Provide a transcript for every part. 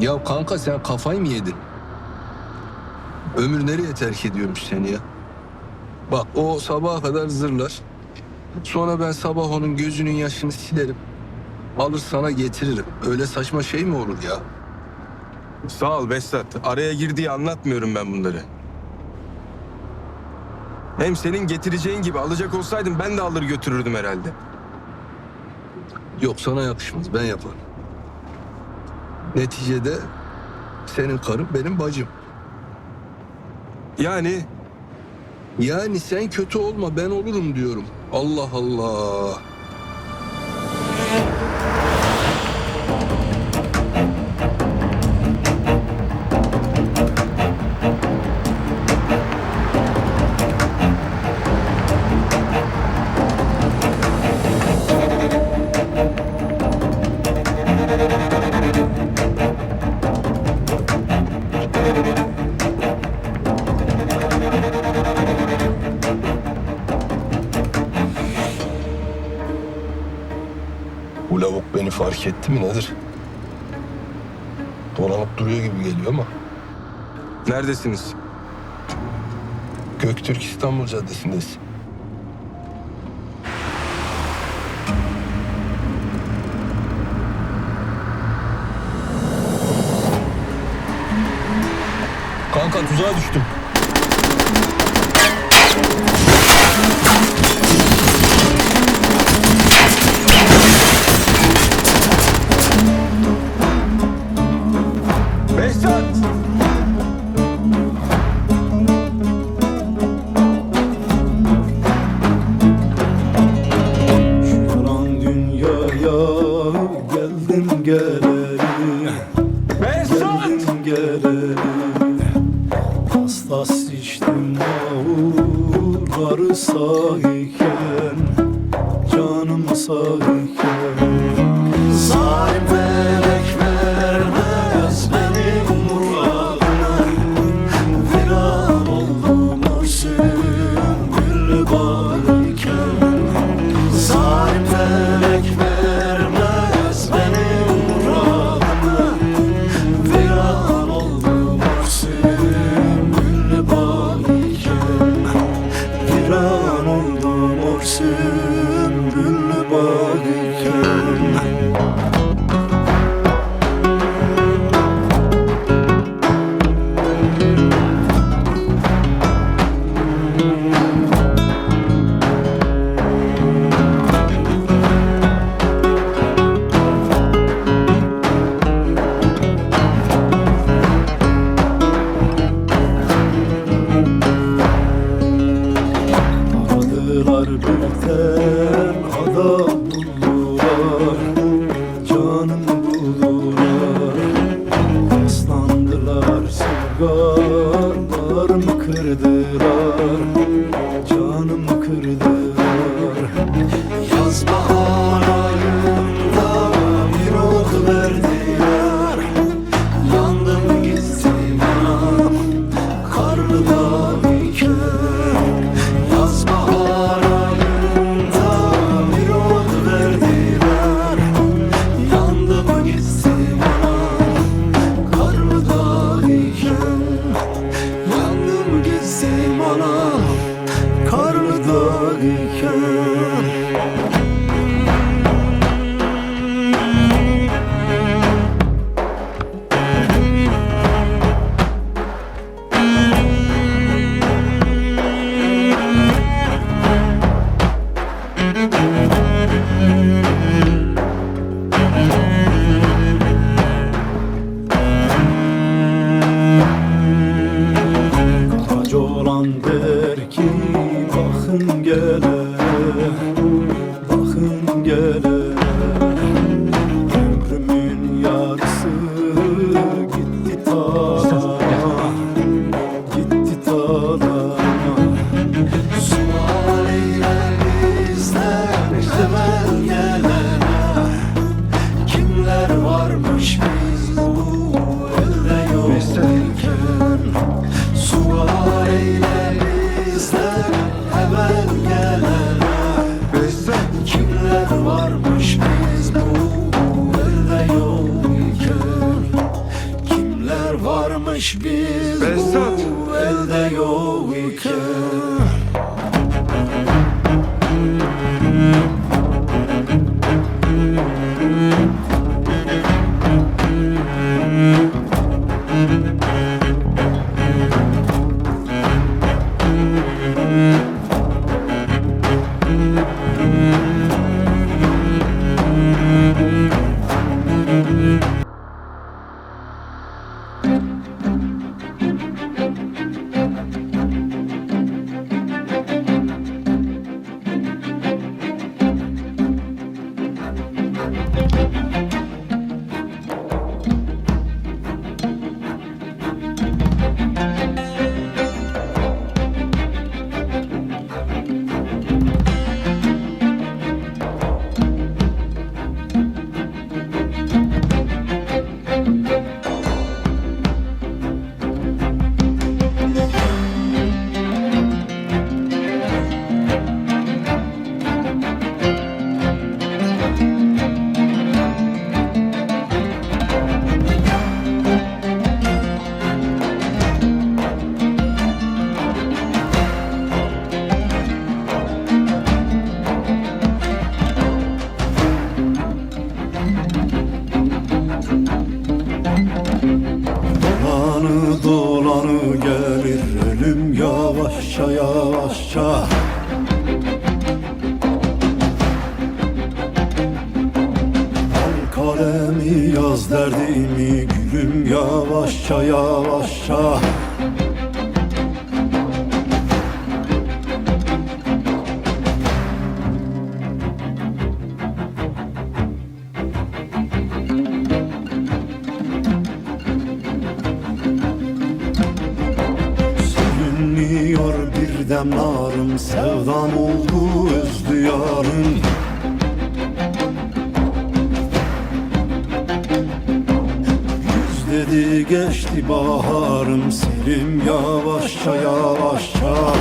Ya kanka sen kafayı mı yedin? Ömür nereye terk ediyormuş seni ya? Bak o sabaha kadar zırlar. Sonra ben sabah onun gözünün yaşını silerim. Alır sana getiririm. Öyle saçma şey mi olur ya? Sağ ol Besat. Araya girdiği anlatmıyorum ben bunları. Hem senin getireceğin gibi alacak olsaydım ben de alır götürürdüm herhalde. Yok sana yakışmaz ben yaparım. Neticede senin karın benim bacım. Yani Yani sen kötü olma ben olurum diyorum. Allah Allah. Bu lavuk beni fark etti mi nedir? Dolanıp duruyor gibi geliyor ama. neredesiniz? Göktürk İstanbul Caddesi'ndeyiz. Kanka tuzağa düştüm. Behzat! Yalan yavaşça yavaşça. Sürünüyor bir dem narım Sevdam oldu öz diyarım Dedi geçti baharım Selim yavaşça yavaşça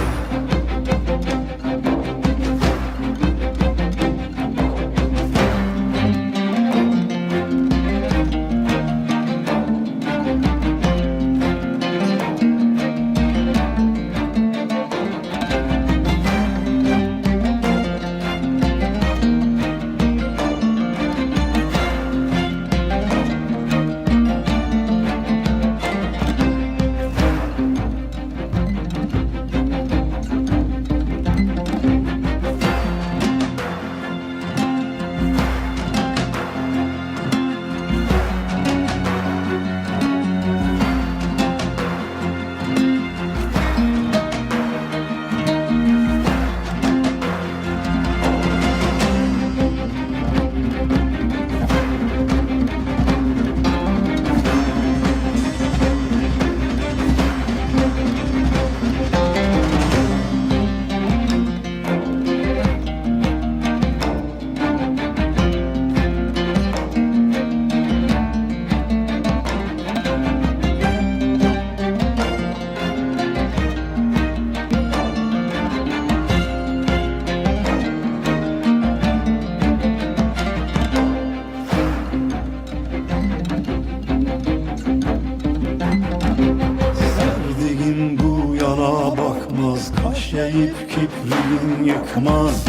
bu yana bakmaz Kaş eğip kipriğin yıkmaz.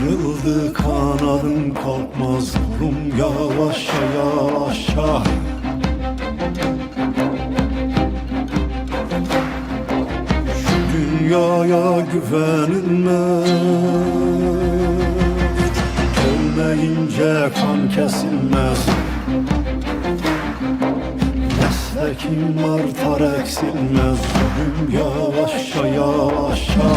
Kırıldı kanadın kalkmaz Kulum yavaşça yavaşça Şu dünyaya güvenilmez. Ölmeyince kan kesilmez Meslekim artar eksilmez. Ölüm yavaşça yavaşça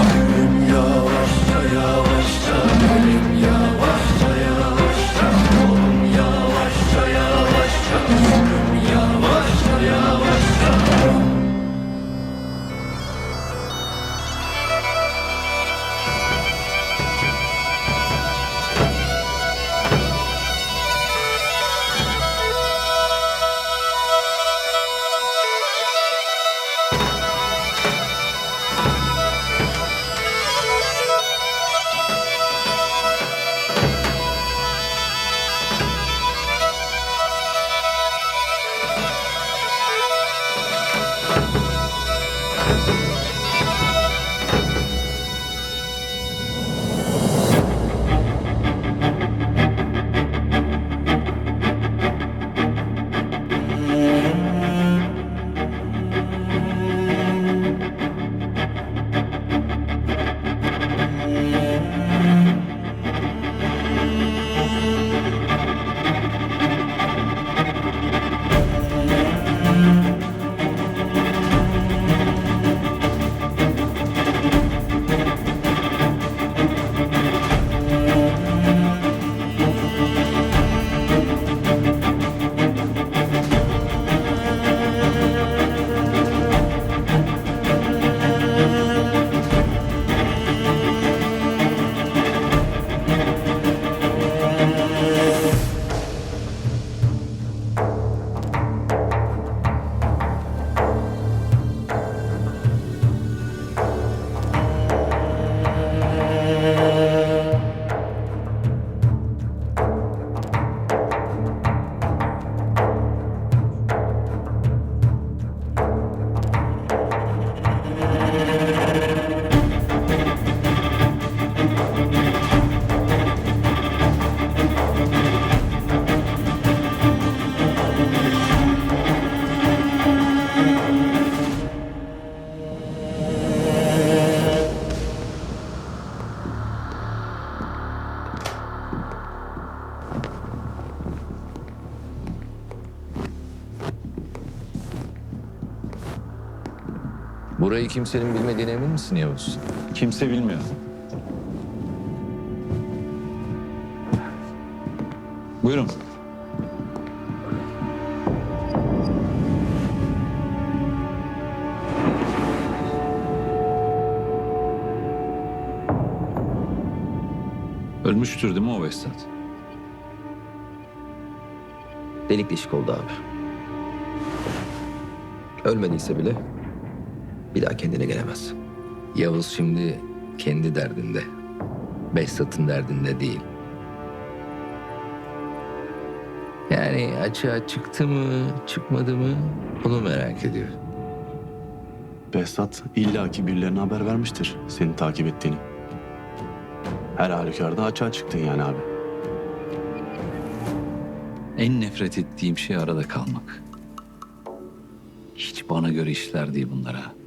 Burayı kimsenin bilmediğine emin misin Yavuz? Kimse bilmiyor. Buyurun. Ölmüştür değil mi o Vestat? Delik deşik oldu abi. Ölmediyse bile bir daha kendine gelemez. Yavuz şimdi kendi derdinde. Behzat'ın derdinde değil. Yani açığa çıktı mı, çıkmadı mı onu merak ediyor. Behzat illaki birilerine haber vermiştir seni takip ettiğini. Her halükarda açığa çıktın yani abi. En nefret ettiğim şey arada kalmak. Hiç bana göre işler değil bunlara.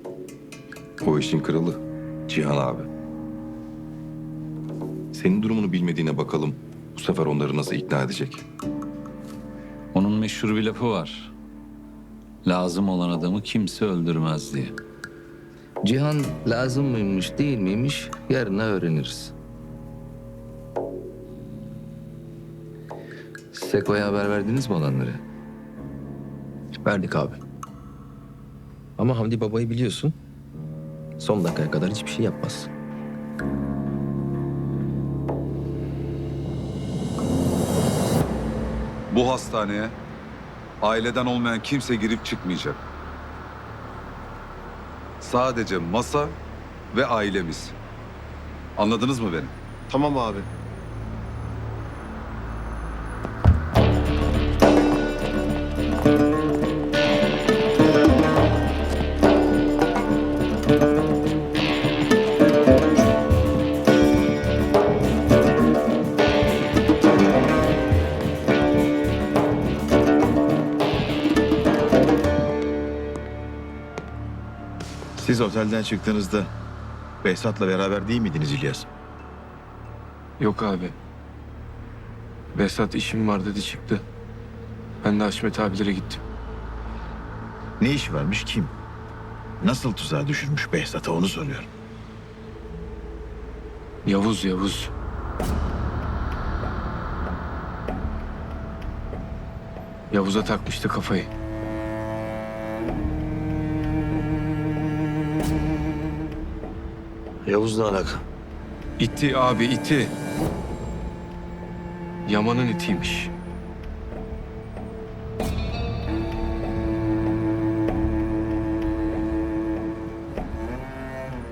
O işin kralı Cihan abi. Senin durumunu bilmediğine bakalım. Bu sefer onları nasıl ikna edecek? Onun meşhur bir lafı var. Lazım olan adamı kimse öldürmez diye. Cihan lazım mıymış değil miymiş yarına öğreniriz. Seko'ya haber verdiniz mi olanları? Verdik abi. Ama Hamdi babayı biliyorsun. Son dakikaya kadar hiçbir şey yapmaz. Bu hastaneye aileden olmayan kimse girip çıkmayacak. Sadece masa ve ailemiz. Anladınız mı beni? Tamam abi. Siz otelden çıktığınızda Behzat'la beraber değil miydiniz İlyas? Yok abi. Behzat işim var dedi çıktı. Ben de Haşmet abilere gittim. Ne iş varmış kim? Nasıl tuzağa düşürmüş Behzat'a onu soruyorum. Yavuz Yavuz. Yavuz'a takmıştı kafayı. Yavuz'la alaka. İti abi iti. Yaman'ın itiymiş.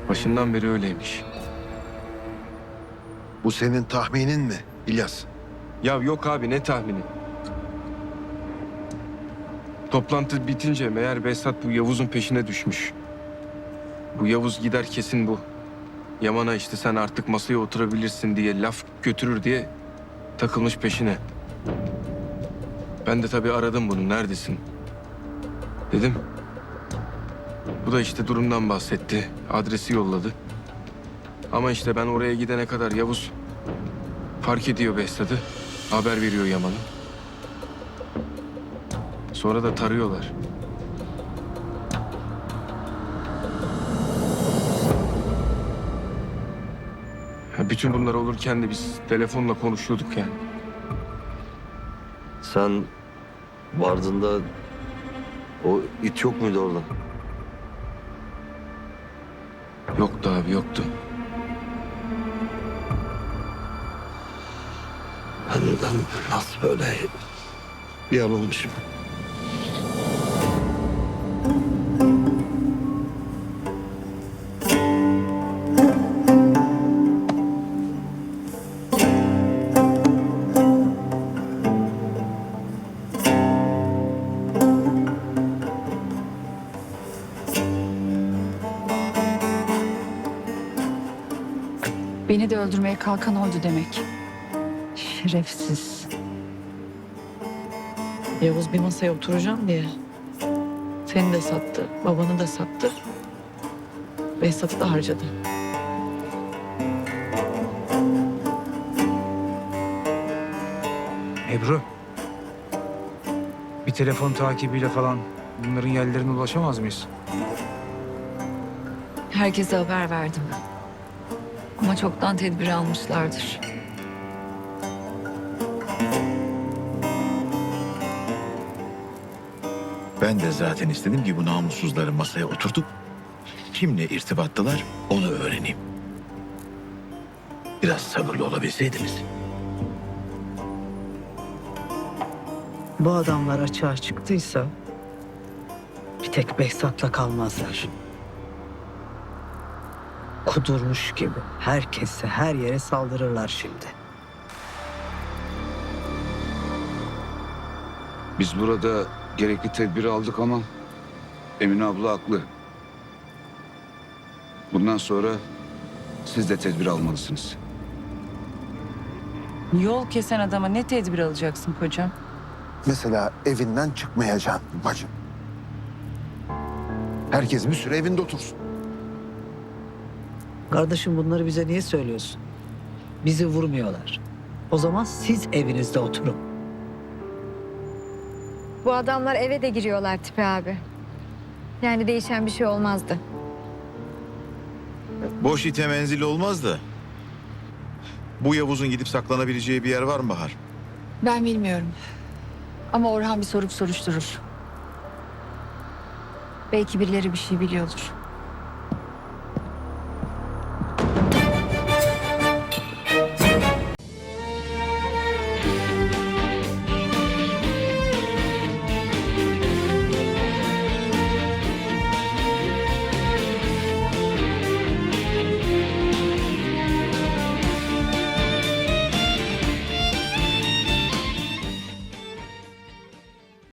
Başından beri öyleymiş. Bu senin tahminin mi İlyas? Ya yok abi ne tahmini? Toplantı bitince meğer Behzat bu Yavuz'un peşine düşmüş. Bu Yavuz gider kesin bu. Yaman'a işte sen artık masaya oturabilirsin diye laf götürür diye takılmış peşine. Ben de tabii aradım bunu neredesin? Dedim. Bu da işte durumdan bahsetti. Adresi yolladı. Ama işte ben oraya gidene kadar Yavuz Fark ediyor Behzat'ı. Haber veriyor Yaman'a. Sonra da tarıyorlar. Bütün bunlar olurken de biz telefonla konuşuyorduk yani. Sen vardığında o it yok muydu orada? Yoktu abi yoktu. Ben, ben nasıl böyle bir an olmuşum? Öldürmeye kalkan oydu demek. Şerefsiz. Yavuz bir masaya oturacağım diye. Seni de sattı, babanı da sattı. Behzat'ı da harcadı. Ebru. Bir telefon takibiyle falan bunların yerlerine ulaşamaz mıyız? Herkese haber verdim. Ama çoktan tedbir almışlardır. Ben de zaten istedim ki bu namussuzları masaya oturtup kimle irtibattılar onu öğreneyim. Biraz sabırlı olabilseydiniz. Bu adamlar açığa çıktıysa bir tek Behzat'la kalmazlar. Kudurmuş gibi herkese her yere saldırırlar şimdi. Biz burada gerekli tedbiri aldık ama Emine abla haklı. Bundan sonra siz de tedbir almalısınız. Yol kesen adama ne tedbir alacaksın kocam? Mesela evinden çıkmayacaksın bacım. Herkes bir süre evinde otursun. Kardeşim bunları bize niye söylüyorsun? Bizi vurmuyorlar. O zaman siz evinizde oturun. Bu adamlar eve de giriyorlar Tipi abi. Yani değişen bir şey olmazdı. Boş ite menzil olmaz da. Bu Yavuz'un gidip saklanabileceği bir yer var mı Bahar? Ben bilmiyorum. Ama Orhan bir sorup soruşturur. Belki birileri bir şey biliyordur.